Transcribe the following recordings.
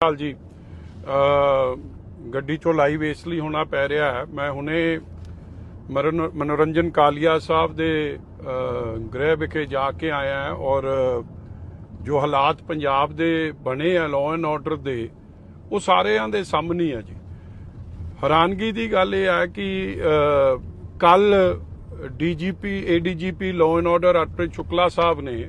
ਹਾਲ ਜੀ ਗੱਡੀ ਚੋਂ ਲਾਈਵ ਇਸ ਲਈ ਹੋਣਾ ਪੈ ਰਿਹਾ ਹੈ। ਮੈਂ ਹੁਣੇ ਮਰਨ- ਮਨੋਰੰਜਨ ਕਾਲੀਆ ਸਾਹਿਬ ਦੇ ਗ੍ਰਹਿ ਵਿਖੇ ਜਾ ਕੇ ਆਇਆ ਹਾਂ ਔਰ ਜੋ ਹਾਲਾਤ ਪੰਜਾਬ ਦੇ ਬਣੇ ਆ ਲਾਅ ਐਂਡ ਆਰਡਰ ਦੇ, ਉਹ ਸਾਰਿਆਂ ਦੇ ਸਾਹਮਣੇ ਆ ਜੀ। ਹੈਰਾਨਗੀ ਦੀ ਗੱਲ ਇਹ ਹੈ ਕਿ ਕੱਲ DGP, ADGP law and order Arpreet Shukla sahib ਨੇ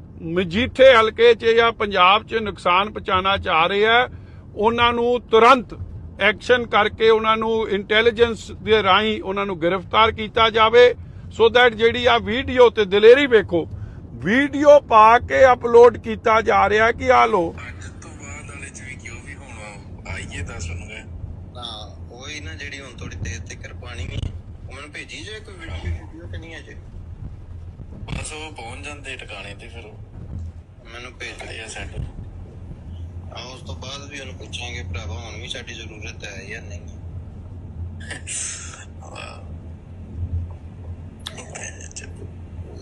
ਮਜੀਠੇ ਹਲਕੇ 'ਚ ਜਾਂ ਪੰਜਾਬ 'ਚ ਨੁਕਸਾਨ ਪਹੁੰਚਾਉਣਾ ਚਾਹ ਰਹੇ ਆ ਉਹਨਾਂ ਨੂੰ ਤੁਰੰਤ ਐਕਸ਼ਨ ਕਰਕੇ ਉਹਨਾਂ ਨੂੰ ਇੰਟੈਲੀਜੈਂਸ ਦੇ ਰਾਹੀਂ ਉਹਨਾਂ ਨੂੰ ਗ੍ਰਿਫਤਾਰ ਕੀਤਾ ਜਾਵੇ। ਸੋ ਦੈਟ ਜਿਹੜੀ ਆ ਵੀਡੀਓ ਤੇ ਦਲੇਰੀ ਵੇਖੋ ਵੀਡੀਓ ਪਾ ਕੇ ਅਪਲੋਡ ਕੀਤਾ ਜਾ ਰਿਹਾ ਕਿ ਆ ਲੋ ਅੱਜ ਤੋਂ ਬਾਅਦ ਵਾਲੇ ਚ ਵੀ ਕਿਉਂ ਵੀ ਹੁਣ ਆਈਏ ਦੱਸ ਸੁਣੂਗੇ ਹਾਂ ਉਹੀ ਨਾ ਜਿਹੜੀ ਹੁਣ ਥੋੜੀ ਦੇਰ ਤੱਕ ਪਾਣੀ ਵੀ ਉਹ ਮੈਨੂੰ ਭੇਜੀ ਜੇ ਕੋਈ ਵੀਡੀਓ ਕਿ ਨਹੀਂ ਅਜੇ ਬਸ ਉਹ ਪਹੁੰਚ ਜਾਂਦੇ ਟਿਕਾਣੇ ਤੇ ਫਿਰ ਉਹ। ਮੈਨੂੰ ਭੇਜ ਲਿਆ ਸੈਟ ਆ ਉਸ ਤੋਂ ਬਾਅਦ ਵੀ ਉਹਨੂੰ ਪੁੱਛਾਂਗੇ ਭਰਾਵਾ ਹੁਣ ਵੀ ਸਾਡੀ ਜ਼ਰੂਰਤ ਹੈ ਜਾਂ ਨਹੀਂ।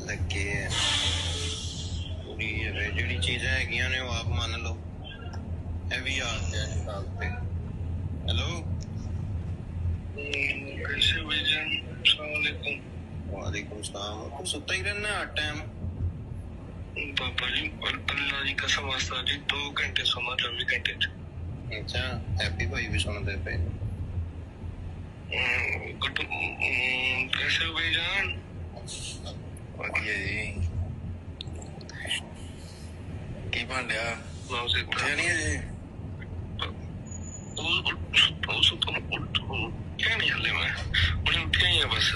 ਲੱਗੇ ਕੁੜੀ ਜਿਹੜੀ ਚੀਜ਼ਾਂ ਹੈਗੀਆਂ ਨੇ ਉਹ ਆਪ ਮੰਨ ਲਓ। ਇਹ ਵੀ ਯਾਦ ਹੈ ਸਾਲ ਤੇ। ਹੈਲੋ? कैसे भाई जान सलाम वालेकुम वालेकुम सलाम सुता ही रहना हर टाइम ਬਾਬਾ ਜੀ ਅੱਲਾ ਦੀ ਕਸਮ ਵਾਸਤਾ ਜੀ 2 ਘੰਟੇ ਸੋਣਾ 24 ਘੰਟੇ ਚ। ਅੱਛਾ ਹੈਪੀ ਭਾਈ ਵੀ ਸੁਣਦੇ ਪਏ। ਗੁੱਡ ਕੈਸੇ ਹੋ ਭਾਈ ਜਾਨ? ਵਧੀਆ ਜੀ। ਕੀ ਬਣ ਰਿਹਾ? ਨਾਮ ਸੇ ਉੱਠਿਆ ਨਹੀਂ ਜੀ ਉਹ ਉਹ ਸੁਤਮ ਉਹ ਕਿਹ ਨਹੀਂ ਮੈਂ। ਉਹਨੇ ਉੱਠਿਆ ਹੀ ਆ ਬਸ।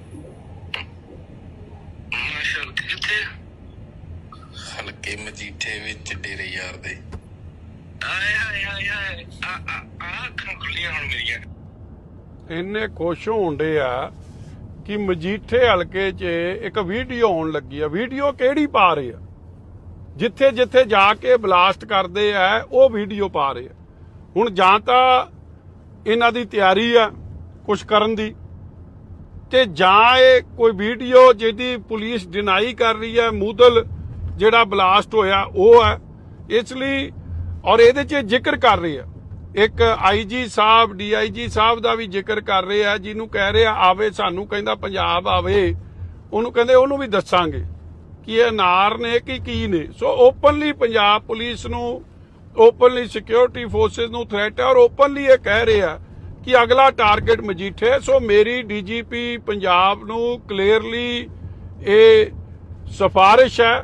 ਇਹ ਮਜੀਠੇ ਵਿੱਚ ਡੇਰੇ ਯਾਰ ਦੇ। ਆਏ ਆਏ ਆਏ ਆਏ ਆ ਆ ਆ ਖੁੱਲੀਆਂ ਹੁਣ ਮੇਰੀਆਂ। ਇੰਨੇ ਖੁਸ਼ ਹੋਣ ਦੇ ਆ ਕਿ ਮਜੀਠੇ ਹਲਕੇ 'ਚ ਇੱਕ ਵੀਡੀਓ ਆਉਣ ਲੱਗੀ ਆ। ਵੀਡੀਓ ਕਿਹੜੀ ਪਾ ਰਹੇ ਆ? ਜਿੱਥੇ ਜਿੱਥੇ ਜਾ ਕੇ ਬਲਾਸਟ ਕਰਦੇ ਆ ਉਹ ਵੀਡੀਓ ਪਾ ਰਹੇ ਆ। ਹੁਣ ਜਾਂ ਤਾਂ ਇਹਨਾਂ ਦੀ ਤਿਆਰੀ ਆ ਕੁਝ ਕਰਨ ਦੀ ਤੇ ਜਾਂ ਇਹ ਕੋਈ ਵੀਡੀਓ ਜਿਹਦੀ ਪੁਲਿਸ ਡਿਨਾਈ ਕਰ ਰਹੀ ਹੈ ਮੂਦਲ ਜਿਹੜਾ ਬਲਾਸਟ ਹੋਇਆ, ਉਹ ਹੈ। ਇਸ ਲਈ, ਔਰ ਇਹਦੇ 'ਚ ਜ਼ਿਕਰ ਕਰ ਰਹੇ ਆ ਇੱਕ ਆਈਜੀ ਸਾਹਿਬ ਡੀਆਈਜੀ ਸਾਹਿਬ ਦਾ ਵੀ ਜ਼ਿਕਰ ਕਰ ਰਹੇ ਆ ਜਿਹਨੂੰ ਕਹਿ ਰਹੇ ਆ ਆਵੇ, ਸਾਨੂੰ ਕਹਿੰਦਾ ਪੰਜਾਬ ਆਵੇ। ਉਹਨੂੰ ਕਹਿੰਦੇ, ਉਹਨੂੰ ਵੀ ਦੱਸਾਂਗੇ ਕਿ ਇਹ ਨਾਰ ਨੇ ਕਿ ਕੀ ਨੇ? ਸੋ ਓਪਨਲੀ ਪੰਜਾਬ ਪੁਲਿਸ ਨੂੰ ਓਪਨਲੀ ਸਿਕਿਉਰਿਟੀ ਫੋਰਸਸ ਨੂੰ ਥ੍ਰੈਟ ਹੈ, ਔਰ ਓਪਨਲੀ ਇਹ ਕਹਿ ਰਹੇ ਆ ਕਿ ਅਗਲਾ ਟਾਰਗੇਟ ਮਜੀਠੇ ਸੋ ਮੇਰੀ ਡੀਜੀਪੀ ਪੰਜਾਬ ਨੂੰ ਕਲੀਅਰਲੀ ਇਹ ਸਿਫਾਰਿਸ਼ ਹੈ